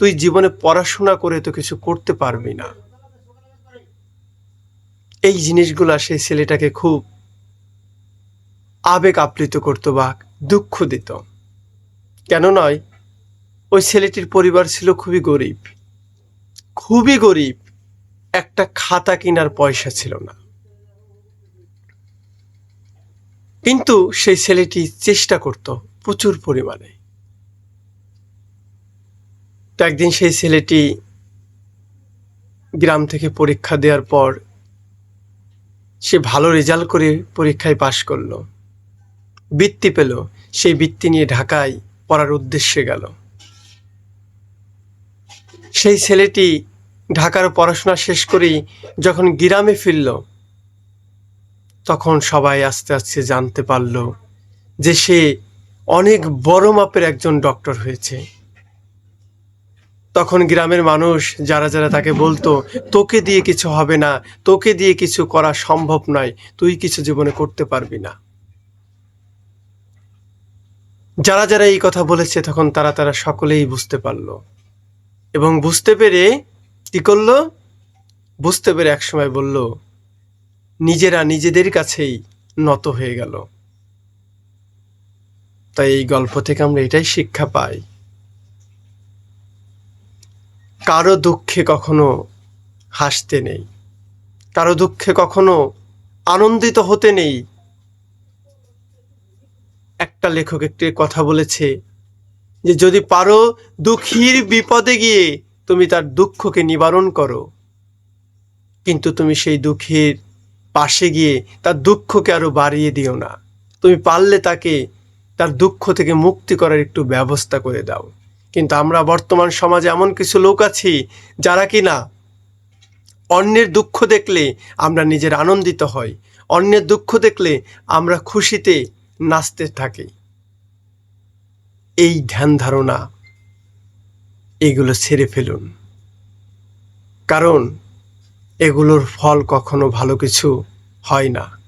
তুই জীবনে পড়াশোনা করে তো কিছু করতে পারবি না। এই জিনিসগুলো সেই ছেলেটাকে খুব আবেগ আপ্লিত করতো বা দুঃখ দিত। কেন নয়, ওই ছেলেটির পরিবার ছিল খুবই গরিব। খুবই গরিব, একটা খাতা কেনার পয়সা ছিল না। কিন্তু সেই ছেলেটি চেষ্টা করত প্রচুর পরিমাণে। তো একদিন সেই ছেলেটি গ্রাম থেকে পরীক্ষা দেওয়ার পর সে ভালো রেজাল্ট করে পরীক্ষায় পাশ করল। বৃত্তি পেল। সেই বৃত্তি নিয়ে ঢাকায় পড়ার উদ্দেশ্যে গেল। সেই ছেলেটি ঢাকার পড়াশোনা শেষ করেই যখন গ্রামে ফিরল, তখন সবাই আস্তে আস্তে জানতে পারল যে সে অনেক বড় মাপের একজন ডক্টর হয়েছে। তখন গ্রামের মানুষ যারা যারা তাকে বলতো, তোকে দিয়ে কিছু হবে না, তোকে দিয়ে কিছু করা সম্ভব নয়, তুই কিছু জীবনে করতে পারবি না। যারা যারা এই কথা বলেছে তখন তারা তারা সকলেই বুঝতে পারল এবং বুঝতে পেরে কি করল? বুঝতে পেরে একসময় বলল, নিজেরা নিজেদের কাছেই নত হয়ে গেল। তাই এই গল্প থেকে আমরা এটাই শিক্ষা পাই। কারও দুঃখে কখনো হাসতে নেই। কারও দুঃখে কখনো আনন্দিত হতে নেই। একটা লেখক একটি কথা বলেছে যে, যদি পারো দুঃখীর বিপদে গিয়ে তুমি তার দুঃখকে নিবারণ করো, কিন্তু তুমি সেই দুঃখের পাশে গিয়ে তার দুঃখকে আরও বাড়িয়ে দিও না। তুমি পারলে তাকে তার দুঃখ থেকে মুক্তি করার একটু ব্যবস্থা করে দাও। কিন্তু আমরা বর্তমান সমাজে এমন কিছু লোক আছি যারা কি না অন্যের দুঃখ দেখলে আমরা নিজের আনন্দিত হই, অন্যের দুঃখ দেখলে আমরা খুশিতে নাচতে থাকি। এই ধ্যান ধারণা, এগুলো ছেড়ে ফেলুন। কারণ এগুলোর ফল কখনো ভালো কিছু হয় না।